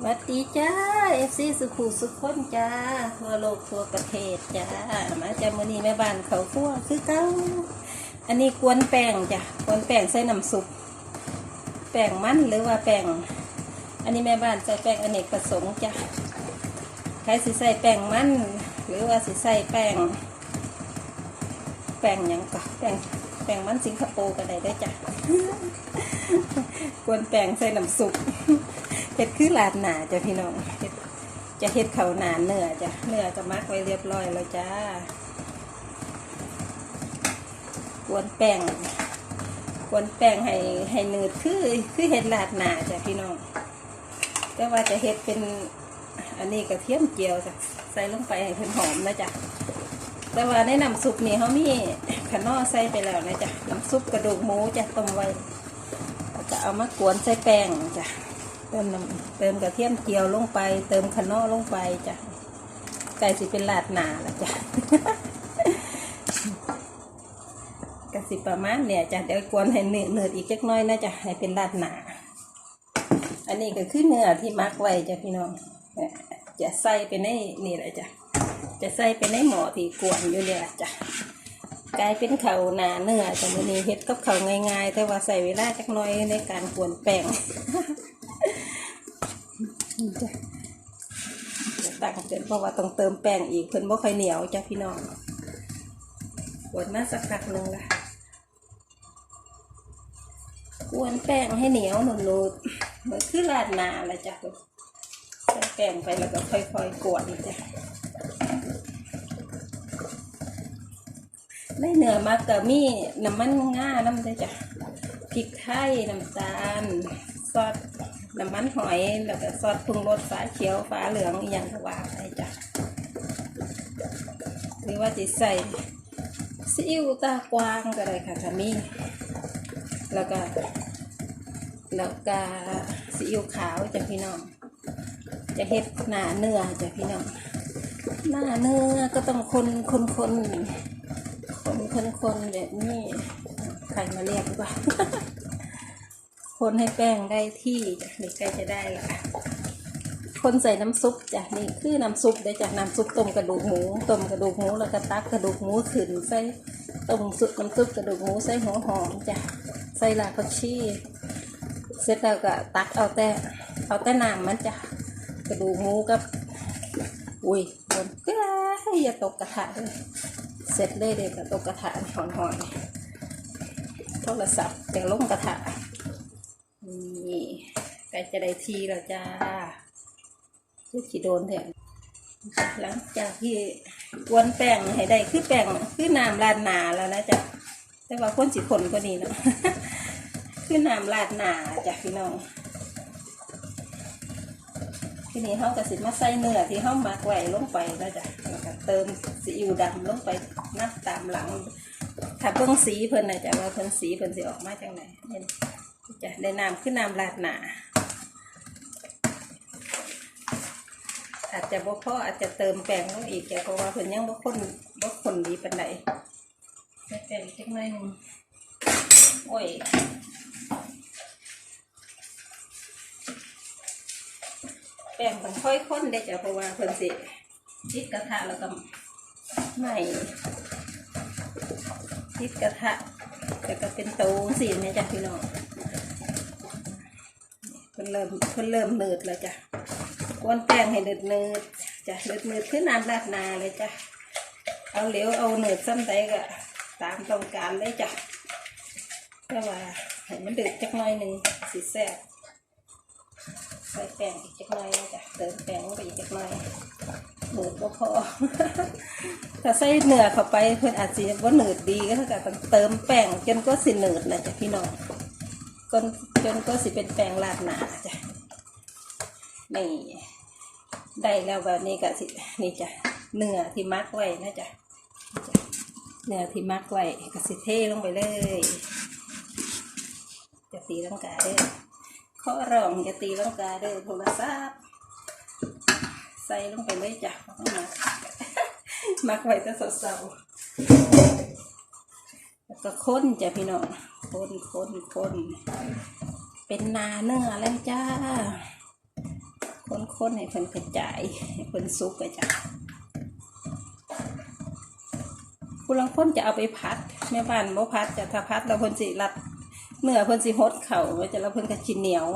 สวัสดีจ้าเอฟซีสุขุสุขคนจ้า ทั่วโลกทั่วประเทศจ้า มาจากมือนี้แม่บ้านเขาคั่วคือเก้า อันนี้กวนแป้งจ้ะกวนแป้งใส่น้ำซุป แป้งมันหรือว่าแป้ง อันนี้แม่บ้านใส่แป้งอเนกประสงค์จ้ะใครสิใส่แป้งมัน หรือว่าสิใส่แป้ง แป้งยังก็แป้งแป้งมันสิงคโปร์ก็ได้ได้จ้ะกวนแป้งใส่น้ำซุป เฮ็ดคือลาดหนาจ้ะพี่น้องเฮ็ดจะเฮ็ดเขาหนาเนื้อจ้ะเนื้อก็มักไว้เรียบร้อยแล้วจ้ากวนแป้งกวนแป้งให้ให้หนืดคือคือเฮ็ดลาดหนาจ้ะพี่น้อง แต่ว่าจะเฮ็ดเป็นอันนี้กระเทียมเจียวจ้ะใส่ลงไปให้เพิ่นหอมนะจ้ะแต่ว่าในน้ำซุปนี่เขามีขนอใส่ไปแล้วนะจ้ะน้ำซุปกระดูกหมูจ้ะต้มไว้แล้วก็เอามากวนใส่แป้งจ้ะ เติมน้ำเติมกระเทียมเจียวลงไป เติมคะน้อลงไปจ้ะไก่สิเป็นลาดหนาละจ้ะกะสิประมาณเนี่ยจ้ะเดี๋ยวกวนให้เนื้อเนื้ออีกจักน้อยนะจ้ะให้เป็นลาดหนาอันนี้ก็คือเนื้อที่มักไว้จ้ะพี่น้องจะใส่ไปในนี่แหละจ้ะจะใส่ไปในหม้อที่กวนอยู่เนี่ยจ้ะกลายเป็นเขาหนาเนื้อจ้ะมื้อนี้เฮ็ดกับเขาง่ายๆ แต่ว่าใส่เวลาจักน้อยในการกวนแป้ง จ้ะตักเสร็จเพราะว่าต้องเติมแป้งอีกเพิ่นบ่ค่อยเหนียวจ้ะพี่น้องกวนมาสักพักหนึ่งละกวนแป้งให้เหนียวหนุนนูดเหมือนคือราดหนาละจ้ะใส่แป้งไปแล้วก็ค่อยๆกวนจ้ะในเนื้อมักก็มีน้ำมันง่าน้ำได้จ้ะพริกไทยน้ำตาลซอส น้ำมันหอยแล้วก็ซอสปรุงรสฟ้าเขียวฟ้าเหลืองอย่างกว่าไปจ้ะหรือว่าจะใส่ซีอิ๊วตากวางก็ได้ค่ะถ้ามีแล้วก็แล้วก็ซีอิ๊วขาวจ้ะพี่น้อง จะเฮ็ดหนาเนื้อจ้ะพี่น้อง หน้าเนื้อก็ต้องคนคนคนคนคนคนแบบนี้ใครมาเรียกดีกว่า คนให้แป้งได้ที่จ้ะนี่ใกล้จะได้ละคนใส่น้ำซุปจ้ะนี่คือน้ำซุปได้จ้ะน้ำซุปต้มกระดูกหมูต้มกระดูกหมูแล้วก็ตักกระดูกหมูขึ้นใส่ต้มซุปน้ำซุปกระดูกหมูใส่หัวหอมจ้ะใส่ลาผักชีเสร็จแล้วก็ตักเอาแต่เอาแต่น้ำมันจ้ะกระดูกหมูกับอุ้ยบนก็อย่าตกกระทะเลยเสร็จเลยเด็กก็ตกกระทะหอนๆโทรศัพท์แต่ลงกระทะ นี่ใกล้จะได้ทีแล้วจ้าคือขีโดนแทนหลังจากที่กวนแป้งให้ได้คือแป้งคือน้ำราดหนาแล้วนะจ๊ะแต่ว่าคนสิคนก็นี่เนาะคือน้ำราดหนาจ้ะพี่น้องทีนี้เขาก็สิมาใส่เนื้อที่เขามักไว้ลงไปแล้วจ้ะแล้วก็เติมซีอิ๊วดำลงไปนับตามหลังถ้าเบิ่งสีเพิ่นนะจ๊ะว่าเพิ่นสีเพิ่นสิออกมาจังไหนเนี่ย จะได้น้ำขึ้นน้ำราดหนาอาจจะบ่พออาจจะเติมแป้งลงอีกจ้ะเพราะว่าเพิ่นยังบ่ข้นบ่ข้นดีปานใดใส่แป้งอีกจักหน่อยหนึงโอ้ยแป้งต้องค่อยข้นได้จ้ะเพราะว่าเพิ่นสิติดกระทะแล้วก็ไม่ติดกระทะแล้วก็เป็นโตสีเนี่ยจ้ะพี่น้องเพิ่นเริ่มเพิ่นเริ่มเนืดแล้วจ้ะกวนแป้งให้เนืดเนืดจ้ะเนืดเนืดขึ้นน้ำราดนาเลยจ้ะเอาเหลวเอาเนืดซ้ำใดก็ตามต้องการเลยจ้ะแต่ว่าให้มันเดือดจักหน่อยหนึ่งสีแซ่บใส่แป้งอีกจักหน่อยจ้ะเติมแป้งไปอีกจักหน่อยหนืดก็พอถ้าใส่เนื้อเข้าไปเพิ่นอาจจะว่าหนืดดีก็เท่ากับเติมแป้งจนก็สิหนืดนะจ้ะพี่น้อง จนจนก็สิเป็นแปลงลาดหนาจ้ะนี่ได้แล้วแบบนี้ก็สินี่จ้ะเนื้อที่มักไว้นะจ้ะนี่จ้ะเนื้อที่มักไว้ก็สิเทลงไปเลยจะตีลังกายเด้อข้อรองจะตีลังกายเด้อโทรศัพท์ใส่ลงไปเลยจ้ะมักมักไว้แต่สาวๆแล้วก็ค้นจ้ะพี่น้อง คนคนคนเป็นนาเนื้อแล้วจ้า คนคนให้เพิ่นกระจายให้เพิ่นสุกกระจายผู้ลังคนจะเอาไปพัดแม่บ้านบ่พัดจะถ้าพัดแล้วเพิ่นสิรัดเนื้อเพิ่นสิหดเข่าไว้จะแล้วเพิ่นก็สิเหนียว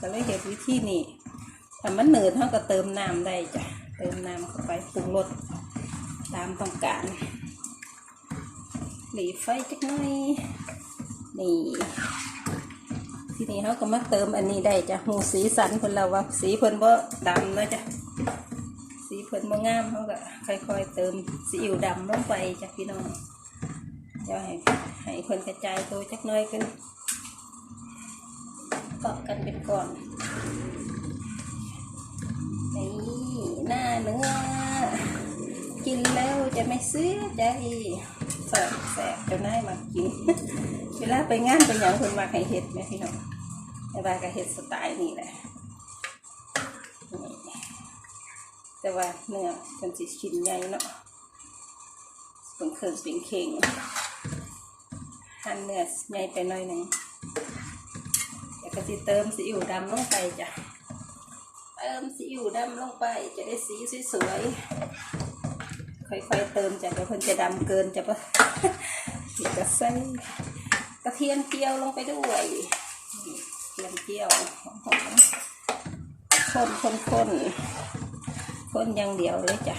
ก็เลยเฮ็ดวิธีนี้ถ้ามันเหนืดเฮาก็เติมน้ำได้จ้ะเติมน้ำเข้าไปปรุงรสตามต้องการหลีไฟจักหน่อย นี่ทีนี้เขาก็มาเติมอันนี้ได้จ้ะหูสีสันเพิ่นเราว่าสีเพิ่นบ่ดำเลยจ้ะสีเพิ่นบ่งามเขาก็ค่อยๆเติมซีอิ๊วดำลงไปจ้ะพี่น้องเดี๋ยวให้ให้เพิ่นกระจายตัวจักน่อยกันเกาะกันเป็นก่อนนี่หน้าเนื้อกินแล้วจะไม่เสียใจ แสบแสบจะได้มากิน เวลาไปงานไปหยังคนมาให้เห็ดไหมพี่น้องไอ้บาก็เห็ดสไตล์นี่แหละแต่ว่าเนื้อเป็นสิชิ้นใหญ่เนาะเป็นเครื่องเป็นเข่งหั่นเนื้อใหญ่ไปหน่อยหนึ่งแล้วก็สิเติมซีอิ๊วดำลงไปจ้ะเติมซีอิ๊วดำลงไปจะได้สีสวยๆ ค่อยๆเติมจากเดี๋ยวเพิ่นจะดำเกินจะปะอีกกระใส่กระเทียมเจียวลงไปด้วยนี่เทียมเจียวหอมคนคนคนคนอย่างเดียวเลยจ้ะ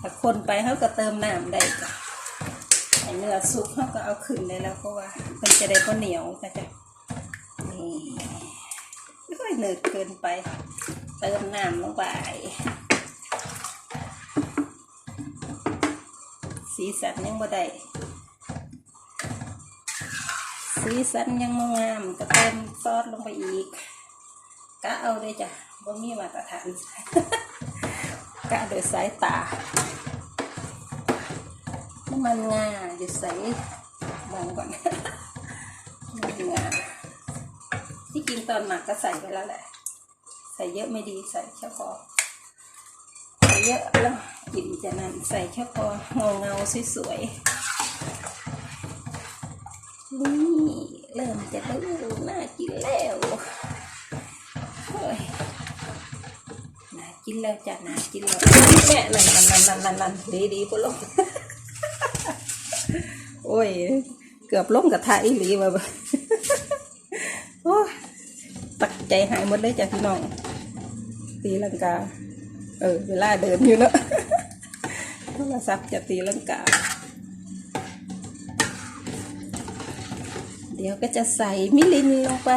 ถ้าคนไปเขาก็เติมน้ำได้จ้ะไอเนื้อสุกเขาก็เอาขึ้นได้แล้วเพราะว่ามันจะได้ก็เหนียวจะจ้ะนี่ไม่ค่อยเหนืดเกินไป เติมน้ำลงไป สีสันยังบ่ได้สีสันยังบ่งามก็เติมซอสลงไปอีกกะเอาเลยจ้ะบ่มีมาตรฐานกะโดยสายตาน้ำมันงาอยู่ใส่บางก่อนน้ำมันงาที่กินตอนหมักก็ใส่ไปแล้วแหละ ใส่เยอะไม่ดีใส่เฉพาะใส่เยอะแล้ว กลิ่นจะนั่นใส่แค่พอเงาเงาสวยๆ นี่เริ่มจะดูน่ากินแล้วโอ้ยน่ากินแล้วจ้ะน่ากินแล้วแม่นั่นนั่นนั่นนั่นนั่นมันดีดีๆปะลูกโอ้ย เกือบล้มกระทะอีหลีมาบ่โอ้ตักใจหายหมดเลยจ้ะพี่น้องตีลังกา เออเวลาเดินอยู่เนอะโทรศัพท์จะตีลังกา เดี๋ยวก็จะใส่มิลินลงไป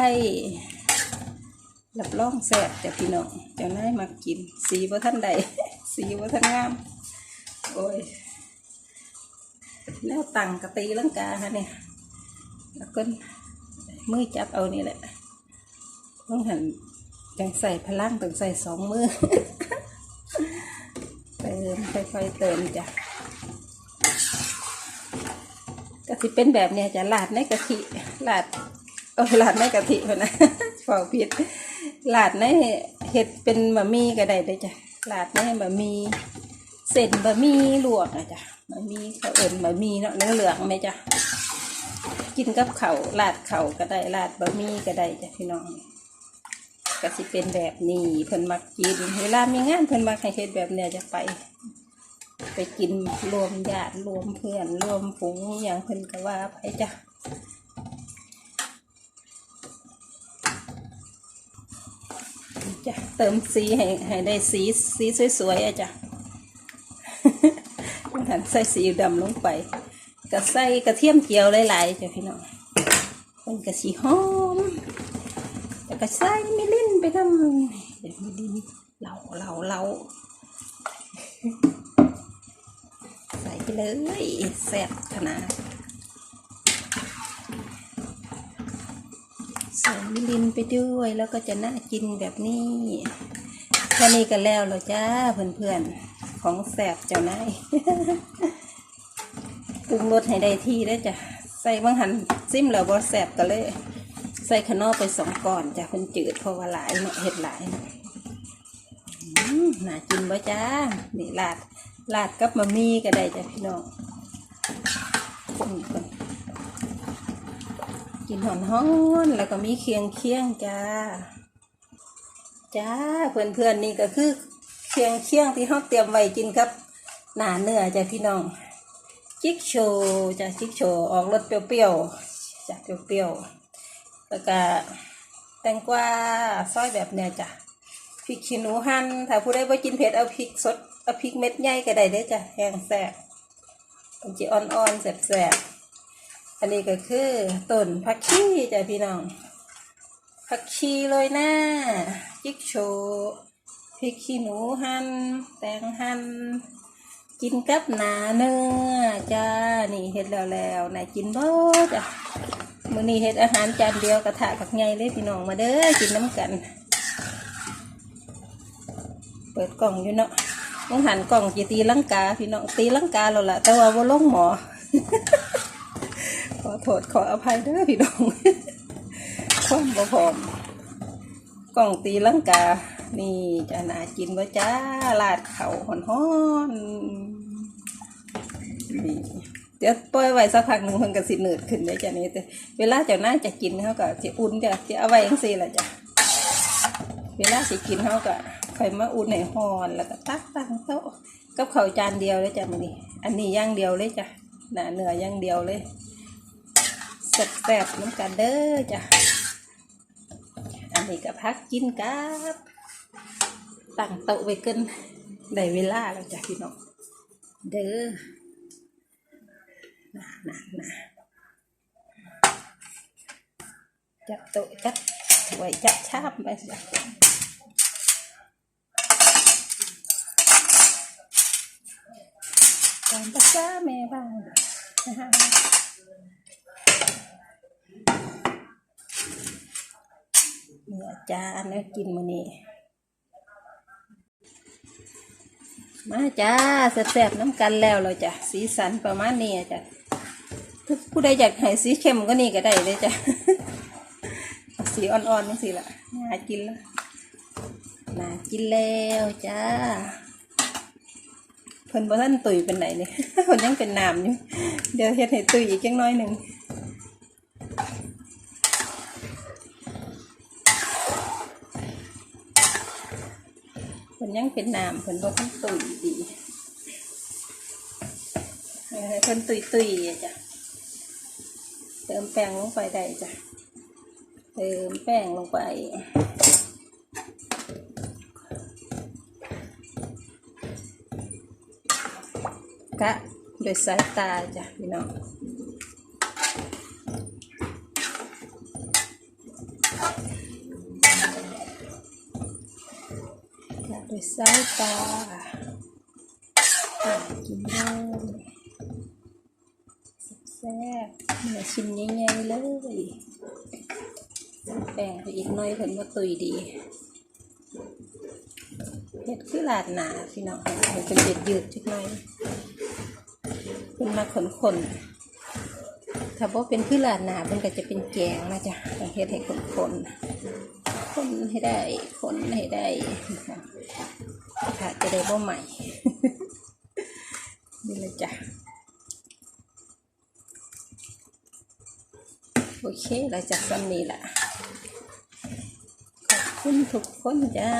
รับรองแซ่บจ้ะพี่น้องเจ้านายมากิน สีว่าท่านใด สีว่าท่านงาม โอ้ยแล้วตังกะตีลังกาค่ะเนี่ยแล้วก็มือจับเอานี่แหละต้องหันจังใส่พลังต้องใส่สองมือ มค่อยๆเติมจ้ะก็สิเป็นแบบเนี้ยจะลาดในกะทิลาดเออลาดในกะทิพอนะฟอกผิดลาดในเห็ดเป็นบะหมี่ก็ได้เด้อจ้ะลาดในบะหมี่เส้นบะหมี่ลวกนะจ้ะบะหมี่เขาวเอิญบะหมี่เนาะเหลืองๆไหมจ้ะกินกับเขาวลาดเข่าก็ได้ลาดบะหมี่ก็ได้จ้ะพี่น้อง ก็สิเป็นแบบนี้เพิ่นมักกิน เวลามีงานเพิ่นมักให้เฮ็ดแบบเนี้ยจะไป ไปกินรวมญาติรวมเพื่อนรวมฝูงอย่างเพิ่นก็ว่าไปจ้ะจ้ะเติมสีให้ให้ได้สีสีสวยๆอะจ้ะหันใส่สีดำลงไปก็ใส่กระเทียมเจียวหลายๆจ้ะพี่น้องมันก็สีหอม ก็ใส่มิลินไปทำเดี๋ยวมิลินเหลาเหลาเหลาใส่ไปเลยแซ่บขนาดใส่มิลินไปด้วยแล้วก็จะน่ากินแบบนี้แค่นี้ก็แล้วแล้วจ้าเพื่อนๆของแซ่บเจ้านายปรุงรสให้ได้ที่ได้จ้ะใส่บางหันซิมแล้วบ่แซ่บก็เลย ส่ขนอไปสองก่อนจ้ะเพิ่นจืดเพราะว่าหลายเนาะเห็ดหลายเนาะน่ากินบ่จ้านี่ลาดลาดกับมะมี่ก็ได้จ้ะพี่น้องกินหอนฮ้อนแล้วก็มีเคียงเคียงจ้า จ้าเพื่อนเพื่อนนี่ก็คือเคียงเคียงที่เขาเตรียมไว้กินกับ หนาเนื้อจ้ะพี่น้อง จิกโชว์จ้ะจิกโชว์ออกรสเปรี้ยวๆจ้ะเปรี้ยวๆ แล้วก็แตงกวาซอยแบบเนี้ยจ้ะพริกขี้หนูหั่นถ้าผู้ใดบ่กินเผ็ดเอาพริกสดเอาพริกเม็ดใหญ่ก็ได้เด้อจ้ะแห้งแซ่บมันจะอ่อนๆแซ่บๆอันนี้ก็คือต้นผักชีจ้ะพี่น้องผักชีเลยนะจิกโชพริกขี้หนูหั่นแตงหั่นกินกับหนาเนื้อจ้านี่เฮ็ดแล้วแล้วนายกินบ่จ้ะ มื้อนี้เฮ็ดอาหารจานเดียวกระทะผักใหญ่เลยพี่น้องมาเด้อกินน้ำกัน เปิดกล่องอยู่เนาะต้องหันกล่องจีตีลังกาพี่น้องตีลังกาแล้วล่ะ แต่ว่าบ่ลงหมอ ขอโทษขออภัยเด้อพี่น้องความบ่พร้อมกล่องตีลังกา นี่จะน่ากินว่จ้าลาดเขาหอนห้อนๆนี่ เดี๋ยวปล่อยไว้สักพักหนึ่งเพิ่นก็สิหนืดขึ้นได้จ้ะนี่แต่เวลาเจ้าน่าจะกินเขาก็จะอุ่นจ้ะจะเอาไว้จังซี่ละจ้ะเวลาสิกินเขาก็ค่อยมาอุ่นในหอนแล้วก็ตักตั้งโต๊ะกับข้าวจานเดียวเลยจ้ะมื้อนี้อันนี้ย่างเดียวเลยจ้ะหน้าเนื้อย่างเดียวเลยแซ่บๆน้ำกันเด้อจ้ะอันนี้ก็พักกินกับตั้งโต๊ะไว้กินได้เวลาแล้วจ้ะพี่น้องเด้อ นะนะนะจัดโต๊ะจัดถ้วยจัดชามไปจ้ะตามภาษาแม่บ้านนะคะเนี่ยจาอันนี้กินมื้อนี้มาจ้าแซ่บๆน้ำกันแล้วเราจ้ะสีสันประมาณนี้จ้ะ ผู้ใดอยากให้สีเข้มก็นี่ก็ได้เลยจ้ะ สีอ่อนๆนี่สิละน่ากินแล้วน่ากินแล้วจ้าเพิ่นบ่ทันตุยเป็นไหนเนี่ยเพิ่นยังเป็นน้ำอยู่เดี๋ยวเฮ็ดให้ตุยอีกจังน้อยหนึ่งเพิ่นยังเป็นน้ำเพิ่นบ่ทันตุยดีเพิ่นตุยตุยๆจ้ะ ติมแป้งลงไปได้จ้ะ เติมแป้งลงไป กะโดยสายตาจ้ะพี่น้องกะโดยสายตากินเลยแซ่บๆเนื้อชิ้นใหญ่ๆเลยแป้งไปอีกหน้อยเพิ่นว่าตุยดีเห็ดคือลาดหนาพี่น้องมันเป็นเด็ดยืดจักหน่อยเป็นมาขนขนถ้าว่าเป็นคือลาดหนามันก็จะเป็นแกงนะจ๊ะเห็ดให้ขนขนๆคนให้ได้คนให้ได้นะคะถ้าจะได้บ่ใหม่นี่เลยจ้ะโอเคเราจะซ้ำนี้แหละ คุณทุกคนจ้า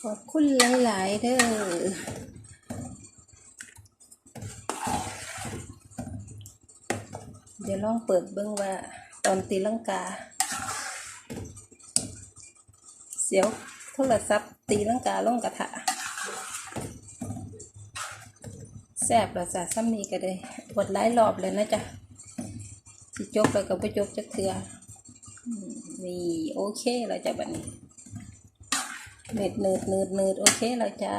ขอบคุณหลาย ๆ เด้อเดี๋ยวลองเปิดเบิ้งว่าตอนตีลังกา เสียวโทรศัพท์ตีลังกาลงกระทะแซบแล้วจ้ะซ้ำนี้ก็ได้ปวดหลายรอบเลยนะจ๊ะ จกแล้วก็ไปจกจักเทืออืมนี่โอเคแล้วจ้ะบัดนี้เนืดเนืดเนืดเนืดโอเคแล้วจ้า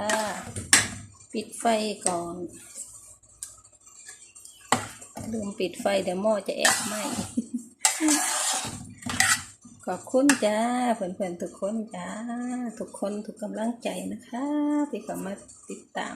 ปิดไฟก่อนลืมปิดไฟเดี๋ยวหม้อจะแอบไหมขอบคุณจ้าเพื่อนๆทุกคนจ้า ทุกคนทุกกำลังใจนะคะ ที่เข้ามาติดตาม